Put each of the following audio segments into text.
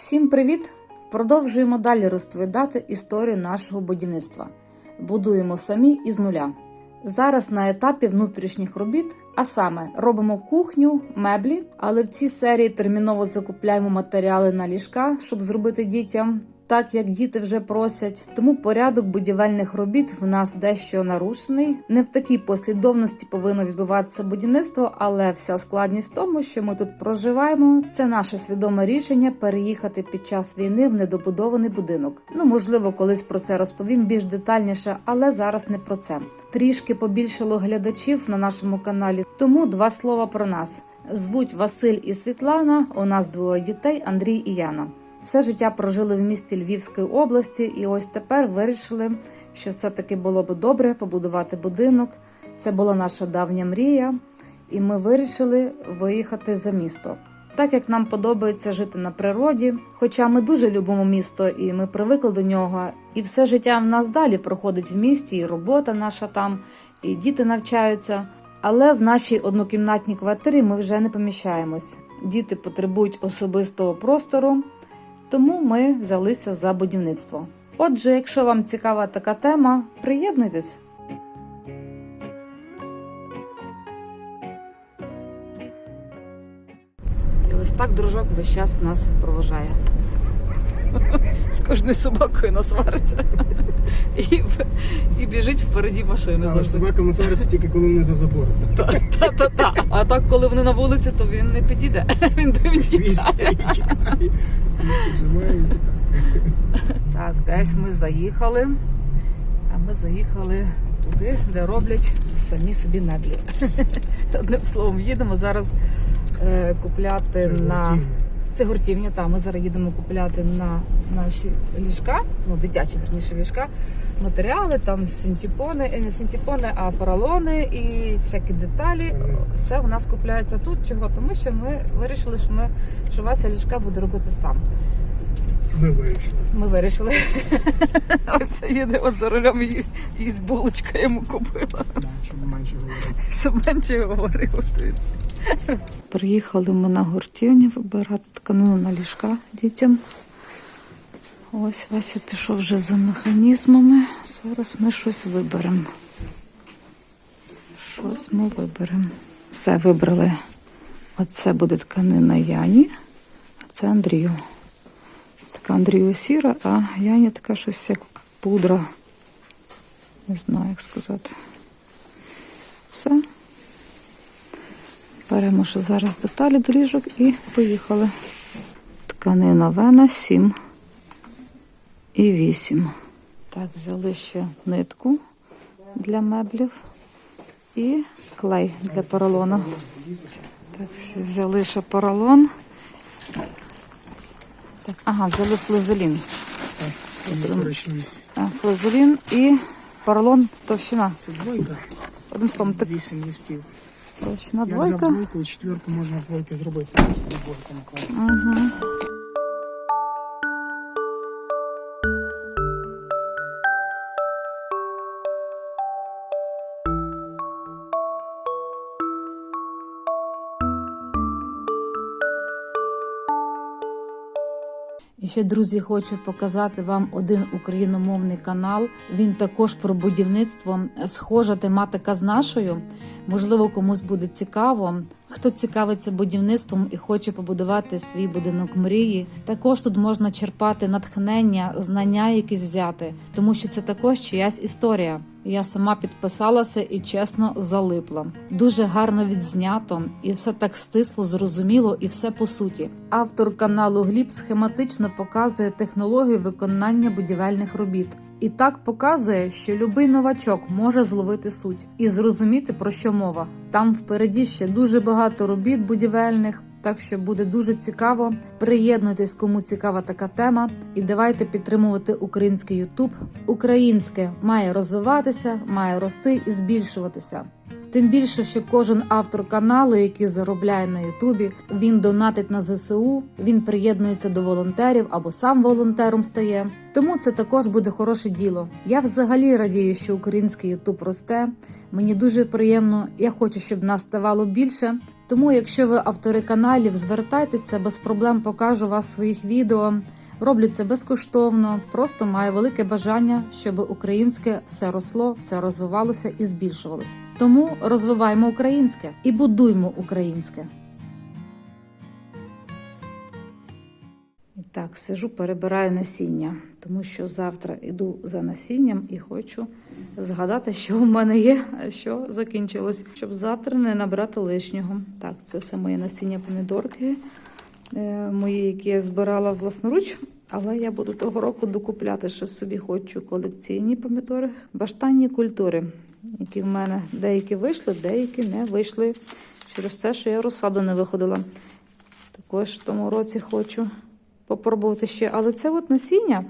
Всім привіт! Продовжуємо далі розповідати історію нашого будівництва. Будуємо самі із нуля. Зараз на етапі внутрішніх робіт, а саме робимо кухню, меблі, але в цій серії терміново закупляємо матеріали на ліжка, щоб зробити дітям. Так як діти вже просять, тому порядок будівельних робіт в нас дещо нарушений. Не в такій послідовності повинно відбуватися будівництво, але вся складність в тому, що ми тут проживаємо. Це наше свідоме рішення переїхати під час війни в недобудований будинок. Ну можливо, колись про це розповім більш детальніше, але зараз не про це. Трішки побільшало глядачів на нашому каналі, тому два слова про нас. Звуть Василь і Світлана. У нас двоє дітей Андрій і Яна. Все життя прожили в місті Львівської області, і ось тепер вирішили, що все-таки було б добре побудувати будинок. Це була наша давня мрія, і ми вирішили виїхати за місто. Так як нам подобається жити на природі, хоча ми дуже любимо місто і ми привикли до нього, і все життя в нас далі проходить в місті, і робота наша там, і діти навчаються. Але в нашій однокімнатній квартирі ми вже не поміщаємось. Діти потребують особистого простору, тому ми взялися за будівництво. Отже, якщо вам цікава така тема, приєднуйтесь. І ось так дружок весь час нас проважає. З кожною собакою насвариться і, і біжить впереді машини. Але собаками свариться тільки коли вони за забором. Та-та-та. А так, коли вони на вулиці, то він не підійде. Він, він тікає. і тікає. Хвіст піджимає і тікає. Так, десь ми заїхали. А ми заїхали туди, де роблять самі собі меблі. Одним словом, їдемо зараз е, купляти на. Це гуртівня, та ми зараз їдемо купляти на наші ліжка, ну дитячі верніше ліжка, матеріали, там синтепони, е, не синтепони, а поролони і всякі деталі. Все у нас купляється тут. Чого? Тому що ми вирішили, що ми що Вася ліжка буде робити сам. Ми вирішили. Ми вирішили. Ось їде от за рулем і, і з булочка йому купила, Да, щоб менше говорити. щоб менше говорив. Приїхали ми на гуртівню вибирати тканину на ліжка дітям. Ось Вася пішов вже за механізмами. Зараз ми щось виберемо. Щось ми виберемо. Все вибрали. Оце буде тканина Яні, а це Андрію. Така Андрію сіра, а Яні така щось як пудра. Не знаю, як сказати. Все. Беремо ще зараз деталі до ліжок і поїхали. Тканина Вена 7 і 8. Так, взяли ще нитку для меблів і клей для поролону. Так, взяли ще поролон. Так, ага, взяли флизелін. Флизелін і поролон товщина. Це двойка. Одним словом, так, Вісім листів. товщина Я Як за двойку четверку можна з двойки зробити. Угу. Ще, друзі, хочу показати вам один україномовний канал. Він також про будівництво. Схожа тематика з нашою. Можливо, комусь буде цікаво. Хто цікавиться будівництвом і хоче побудувати свій будинок мрії, також тут можна черпати натхнення, знання якісь взяти, тому що це також чиясь історія. Я сама підписалася і чесно залипла. Дуже гарно відзнято, і все так стисло, зрозуміло, і все по суті. Автор каналу Гліб схематично показує технологію виконання будівельних робіт. І так показує, що любий новачок може зловити суть і зрозуміти про що мова. Там впереді ще дуже багато робіт будівельних. Так що буде дуже цікаво. Приєднуйтесь, кому цікава така тема, і давайте підтримувати український Ютуб. Українське має розвиватися, має рости і збільшуватися. Тим більше, що кожен автор каналу, який заробляє на Ютубі, він донатить на ЗСУ, він приєднується до волонтерів або сам волонтером стає. Тому це також буде хороше діло. Я взагалі радію, що український Ютуб росте. Мені дуже приємно. Я хочу, щоб нас ставало більше. Тому, якщо ви автори каналів, звертайтеся без проблем, покажу вас своїх відео. Роблю це безкоштовно, просто маю велике бажання, щоб українське все росло, все розвивалося і збільшувалося. Тому розвиваємо українське і будуймо українське. Так, сижу, перебираю насіння, тому що завтра йду за насінням і хочу згадати, що в мене є, що закінчилось, щоб завтра не набрати лишнього. Так, це все моє насіння помідорки, е, мої, які я збирала власноруч. Але я буду того року докупляти, що собі хочу колекційні помідори, баштанні культури, які в мене деякі вийшли, деякі не вийшли через те, що я розсаду не виходила. Також в тому році хочу попробувати ще. Але це от насіння,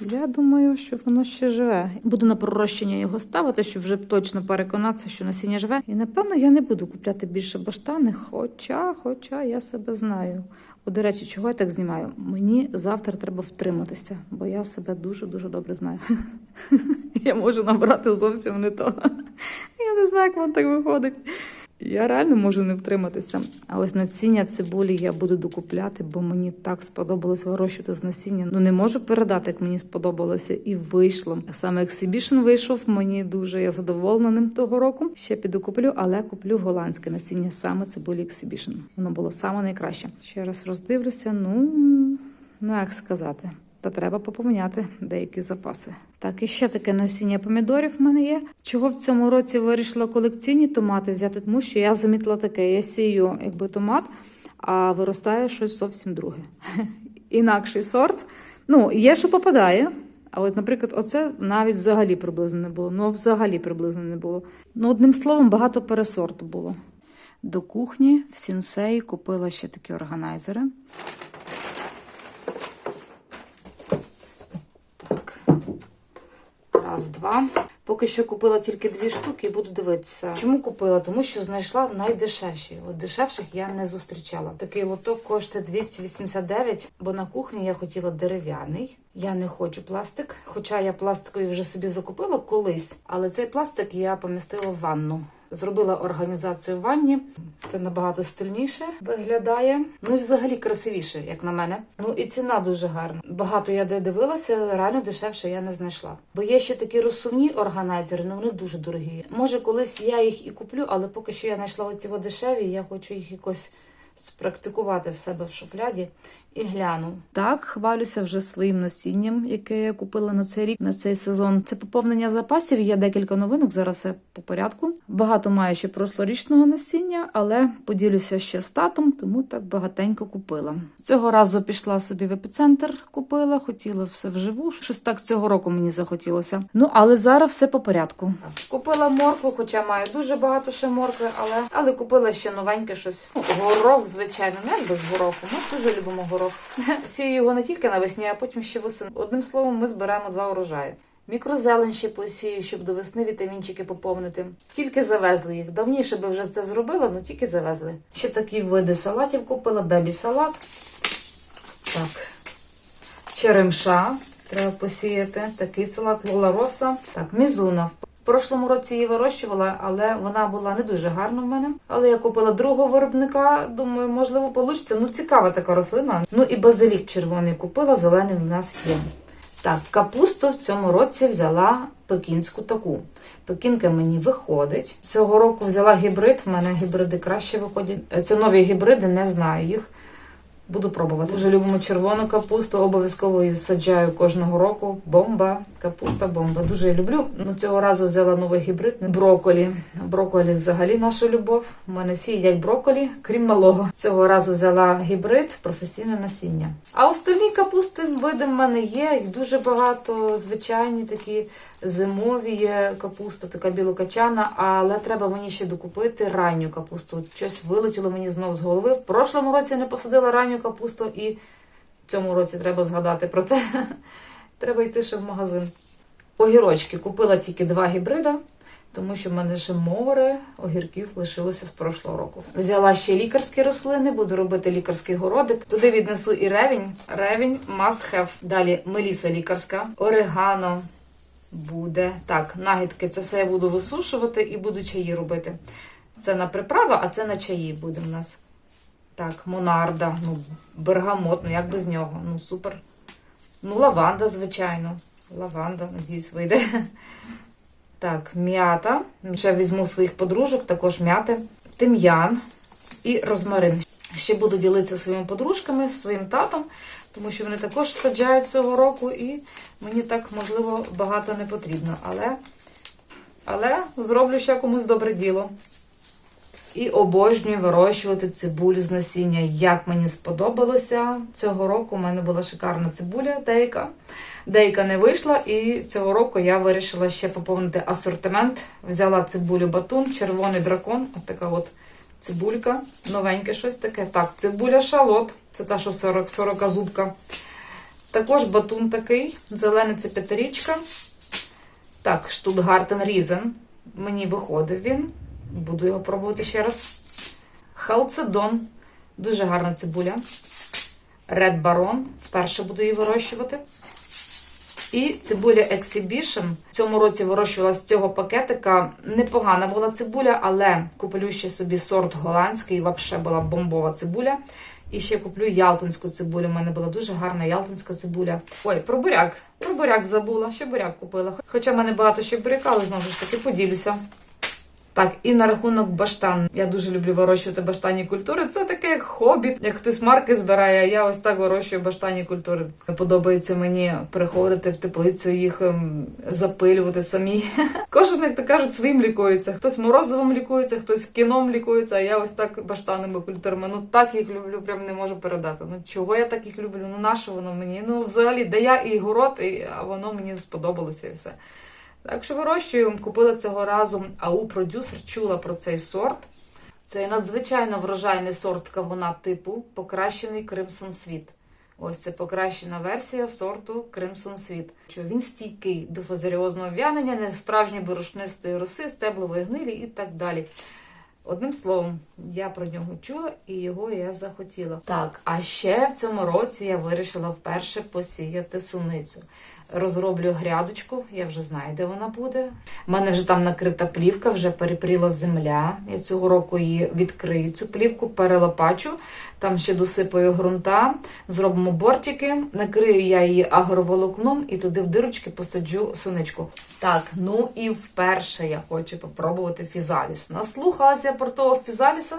я думаю, що воно ще живе. Буду на пророщення його ставити, щоб вже точно переконатися, що насіння живе. І напевно я не буду купляти більше баштани, хоча, хоча я себе знаю. О, до речі, чого я так знімаю? Мені завтра треба втриматися, бо я себе дуже-дуже добре знаю. Я можу набрати зовсім не то. Я не знаю, як воно так виходить. Я реально можу не втриматися. А ось насіння цибулі я буду докупляти, бо мені так сподобалось вирощувати з насіння. Ну не можу передати, як мені сподобалося, і вийшло. Саме ексибішн вийшов. Мені дуже я задоволена ним того року. Ще піду куплю, але куплю голландське насіння саме цибулі ексибішн. Воно було саме найкраще. Ще раз роздивлюся. Ну ну як сказати. Та треба попоміняти деякі запаси. Так, і ще таке насіння помідорів в мене є. Чого в цьому році вирішила колекційні томати взяти, тому що я замітила таке: я сію якби томат, а виростає щось зовсім друге. Інакший сорт. Ну, є, що попадає. А от, наприклад, оце навіть взагалі приблизно не було. Ну, взагалі приблизно не було. Ну, одним словом, багато пересорту було. До кухні в сінсеї купила ще такі органайзери. Раз, два. Поки що купила тільки дві штуки і буду дивитися. Чому купила? Тому що знайшла найдешевші. От дешевших я не зустрічала. Такий лоток коштує 289, бо на кухні я хотіла дерев'яний. Я не хочу пластик, хоча я пластиковий вже собі закупила колись, але цей пластик я помістила в ванну. Зробила організацію ванні. Це набагато стильніше виглядає. Ну і взагалі красивіше, як на мене. Ну і ціна дуже гарна. Багато я де дивилася, реально дешевше я не знайшла. Бо є ще такі розсувні органайзери, але вони дуже дорогі. Може, колись я їх і куплю, але поки що я знайшла оці дешеві, я хочу їх якось спрактикувати в себе в шуфляді і гляну. Так, хвалюся вже своїм насінням, яке я купила на цей рік, на цей сезон. Це поповнення запасів. Є декілька новинок. Зараз все по порядку. Багато маю ще прошлорічного насіння, але поділюся ще з татом, тому так багатенько купила. Цього разу пішла собі в епіцентр, купила, хотіла все вживу. Щось так цього року мені захотілося. Ну але зараз все по порядку. Купила моркву, хоча маю дуже багато ще моркви, але але купила ще новеньке щось. Ну, горох, звичайно, не без гороху. Ми дуже любимо горох. Сію його не тільки навесні, а потім ще восени. Одним словом, ми зберемо два урожаї. Мікрозелень ще посію, щоб до весни вітамінчики поповнити. Тільки завезли їх. Давніше би вже це зробила, але тільки завезли. Ще такі види салатів купила, бебі салат. Так. Черемша треба посіяти. Такий салат Лола Роса. Так, мізуна. Прошлому році її вирощувала, але вона була не дуже гарна в мене. Але я купила другого виробника. Думаю, можливо, вийде. Ну, цікава така рослина. Ну і базилік червоний купила, зелений в нас є. Так, капусту в цьому році взяла пекінську таку. Пекінка мені виходить. Цього року взяла гібрид. В мене гібриди краще виходять. Це нові гібриди, не знаю їх. Буду пробувати. Дуже любимо червону капусту, обов'язково її саджаю кожного року. Бомба, капуста, бомба. Дуже люблю. Ну цього разу взяла новий гібрид броколі. Броколі взагалі наша любов. У мене всі їдять броколі, крім малого. Цього разу взяла гібрид, професійне насіння. А остальні капусти види в мене є. Їх дуже багато. Звичайні такі зимові є капуста, така білокачана, але треба мені ще докупити ранню капусту. Щось вилетіло мені знов з голови. В прошлому році не посадила ранню капусту, і в цьому році треба згадати про це. Треба йти ще в магазин. Огірочки купила тільки два гібрида. Тому що в мене ще море огірків лишилося з прошлого року. Взяла ще лікарські рослини, буду робити лікарський городик. Туди віднесу і ревінь. Ревінь must have. Далі меліса лікарська, орегано буде. Так, нагідки, це все я буду висушувати і буду чаї робити. Це на приправа, а це на чаї буде в нас. Так, монарда, ну, бергамот, ну як без нього? Ну, супер. Ну, лаванда, звичайно. Лаванда, надіюсь, вийде. Так, м'ята. Ще візьму своїх подружок, також м'яти, тим'ян і розмарин. Ще буду ділитися своїми подружками, своїм татом, тому що вони також саджають цього року, і мені так, можливо, багато не потрібно. Але, але зроблю ще комусь добре діло. І обожнюю вирощувати цибулю з насіння. Як мені сподобалося цього року. У мене була шикарна цибуля, деяка. Деяка не вийшла, і цього року я вирішила ще поповнити асортимент. Взяла цибулю батун, червоний дракон. От така от цибулька, новеньке щось таке. Так, цибуля шалот, це та, що 40, 40 зубка. Також батун такий, зелений це п'ятирічка. Так, Штутгартен Різен. Мені виходив він. Буду його пробувати ще раз. Халцедон. Дуже гарна цибуля. Red Baron. Вперше буду її вирощувати. І цибуля Exhibition. В цьому році вирощувала з цього пакетика. Непогана була цибуля, але куплю ще собі сорт голландський. Взагалі була бомбова цибуля. І ще куплю ялтинську цибулю. У мене була дуже гарна ялтинська цибуля. Ой, про буряк. Про буряк забула. Ще буряк купила. Хоча в мене багато ще буряка, але знову ж таки поділюся. Так, і на рахунок баштан. Я дуже люблю вирощувати баштанні культури. Це таке як хобі. Як хтось марки збирає, а я ось так вирощую баштанні культури. Подобається мені приходити в теплицю, їх ем, запилювати самі. Кожен, як то кажуть, своїм лікується. Хтось морозивом лікується, хтось кіном лікується, а я ось так баштанними культурами. Ну так їх люблю, прям не можу передати. Ну чого я так їх люблю? Ну нащо воно мені? Ну взагалі, де я і город, і а воно мені сподобалося і все. Так що вирощую, купила цього разу АУ продюсер, чула про цей сорт. Це надзвичайно врожайний сорт кавуна типу покращений Кримсон Світ. Ось це покращена версія сорту Кримсон Світ. Що він стійкий до фазеріозного в'янення, не справжньої борошнистої роси, стеблової гнилі і так далі. Одним словом, я про нього чула і його я захотіла. Так, а ще в цьому році я вирішила вперше посіяти суницю. Розроблю грядочку, я вже знаю, де вона буде. У мене вже там накрита плівка, вже перепріла земля. Я цього року її відкрию цю плівку, перелопачу, там ще досипаю ґрунта, зробимо бортики, накрию я її агроволокном і туди в дирочки посаджу суничку. Так, ну і вперше я хочу попробувати фізаліс. Наслухалася я про того фізаліса.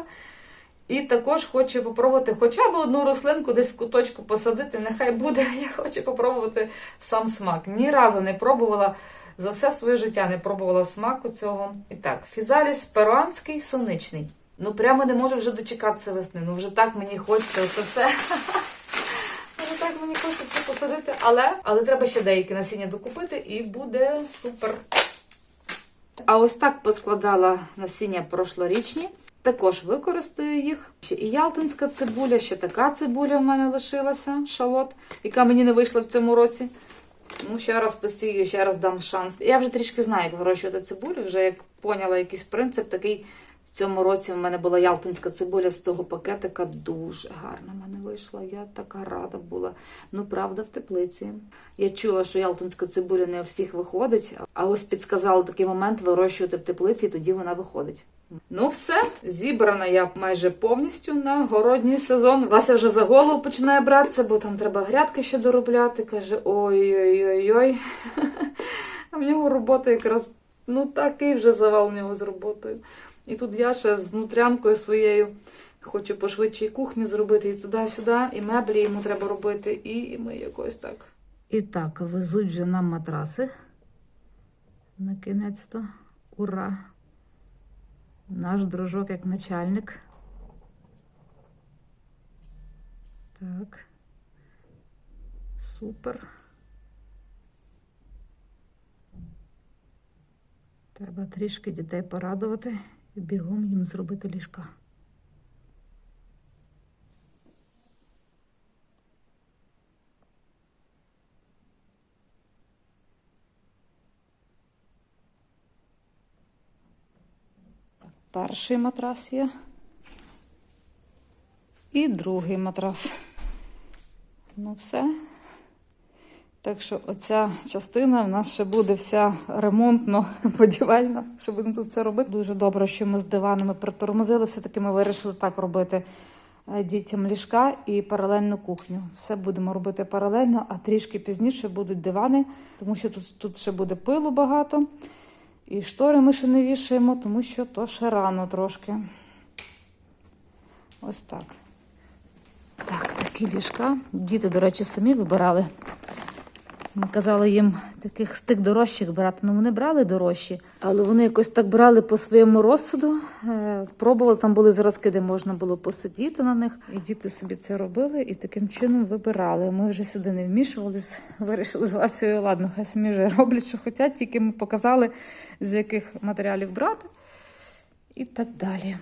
І також хочу попробувати хоча б одну рослинку десь в куточку посадити, нехай буде. Я хочу попробувати сам смак. Ні разу не пробувала за все своє життя, не пробувала смаку цього. І так, фізаліс перуанський соничний. Ну прямо не можу вже дочекатися весни. Ну вже так мені хочеться це все. Вже так мені хочеться все посадити, але, але треба ще деякі насіння докупити, і буде супер. А ось так поскладала насіння прошлорічні. Також використаю їх. Ще і ялтинська цибуля, ще така цибуля в мене лишилася, шалот, яка мені не вийшла в цьому році. Ну, ще раз посію, ще раз дам шанс. Я вже трішки знаю, як вирощувати цибулю, вже як поняла якийсь принцип такий. Цьому році в мене була ялтинська цибуля з цього пакетика. Дуже гарна в мене вийшла. Я така рада була. Ну, правда, в теплиці. Я чула, що ялтинська цибуля не у всіх виходить, а ось підсказала такий момент вирощувати в теплиці, і тоді вона виходить. Ну, все, зібрана я майже повністю на городній сезон. Вася вже за голову починає братися, бо там треба грядки ще доробляти. Каже: ой-ой-ой-ой. А в нього робота якраз ну такий вже завал в нього з роботою. І тут я ще з нутрянкою своєю хочу пошвидше і кухню зробити, і туди-сюди, і меблі йому треба робити, і ми якось так. І так, везуть вже нам матраси. На кінець-то. Ура! Наш дружок як начальник. Так. Супер. Треба трішки дітей порадувати і бігом їм зробити ліжка. Перший матрас є. І другий матрас. Ну, все. Так що оця частина в нас ще буде вся ремонтно-будівельна, що будемо тут це робити. Дуже добре, що ми з диванами притормозили. Все-таки ми вирішили так робити е, дітям ліжка і паралельну кухню. Все будемо робити паралельно, а трішки пізніше будуть дивани, тому що тут, тут ще буде пилу багато. І штори ми ще не вішаємо, тому що то ще рано трошки. Ось так. Так, такі ліжка. Діти, до речі, самі вибирали. Ми казали їм таких з тих дорожчих брати. Ну вони брали дорожчі, але вони якось так брали по своєму розсуду. Е, Пробували, там були зразки, де можна було посидіти на них. І діти собі це робили і таким чином вибирали. Ми вже сюди не вмішувались, вирішили з Васею, ладно, хай самі вже роблять, що хочуть, тільки ми показали, з яких матеріалів брати. І так далі.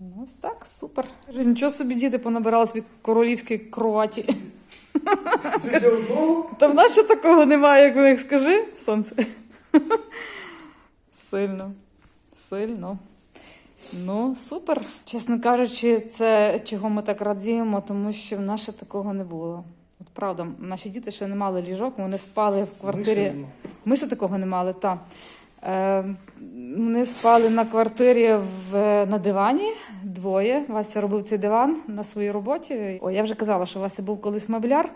Ну, ось так, супер. Нічого собі діти понабирали собі королівської кроваті. Це для одного? Та в нас ще такого немає, як у них скажи, сонце. Сильно. Сильно. Ну, супер. Чесно кажучи, це чого ми так радіємо, тому що в нас ще такого не було. От правда, наші діти ще не мали ліжок, вони спали в квартирі. Ми ще такого не мали, так. Е, вони спали на квартирі в, на дивані двоє. Вася робив цей диван на своїй роботі. О, я вже казала, що Вася був колись мебляр.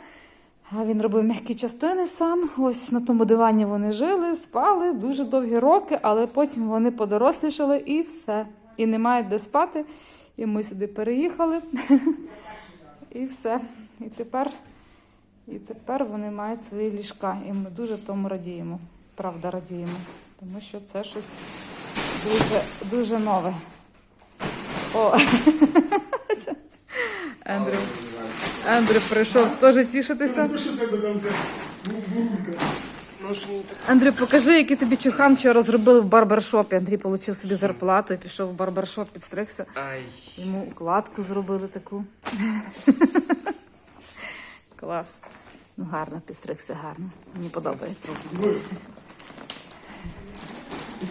А він робив м'які частини сам. Ось на тому дивані вони жили, спали дуже довгі роки, але потім вони подорослішали і все. І не мають де спати. І ми сюди переїхали. І все. І тепер, і тепер вони мають свої ліжка. І ми дуже тому радіємо. Правда, радіємо. Тому що це щось дуже, дуже нове. О! Ендрю. Ендрю прийшов теж тішитися. Андрій, покажи, який тобі чухан вчора зробили в барбершопі. Андрій отримав собі зарплату і пішов в барбершоп, підстригся. Йому укладку зробили таку. Клас. Ну, гарно підстригся, гарно. Мені подобається.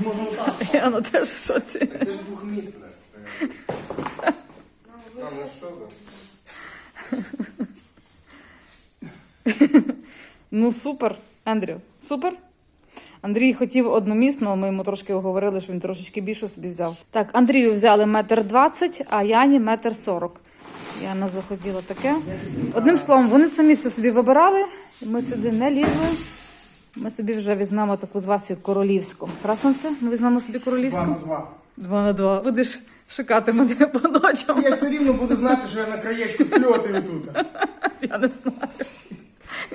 Можна отак. Я на теж в шоці. Це ж двохмісне. Там на що? Ну, супер, Андрю, супер. Андрій хотів одномісного, ми йому трошки говорили, що він трошечки більше собі взяв. Так, Андрію взяли метр двадцять, а Яні метр сорок. Яна захотіла таке. Одним словом, вони самі все собі вибирали, ми сюди не лізли. Ми собі вже візьмемо таку з вас королівську. Красенце, ми візьмемо собі королівську. Два на два. Два на два. Будеш шукати мене по ночам. Я все рівно буду знати, що я на краєчку спльотаю тут. Я не знаю.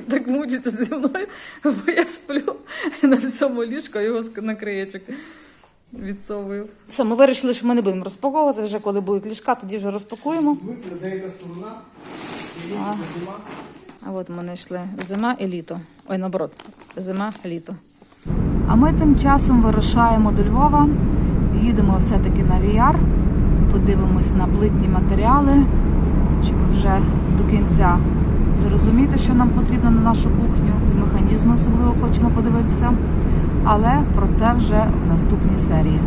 Так мучиться зі мною, бо я сплю на всьому ліжку, а його на краєчок відсовую. Все, ми вирішили, що ми не будемо розпаковувати. Вже коли будуть ліжка, тоді вже розпакуємо. Ви це деяка сторона, літо, і зима. А от ми знайшли зима і літо. Ой, наоборот, зима, літо. А ми тим часом вирушаємо до Львова. Їдемо все-таки на VR. Подивимось на плитні матеріали, щоб вже до кінця зрозуміти, що нам потрібно на нашу кухню. Механізми особливо хочемо подивитися. Але про це вже в наступній серії.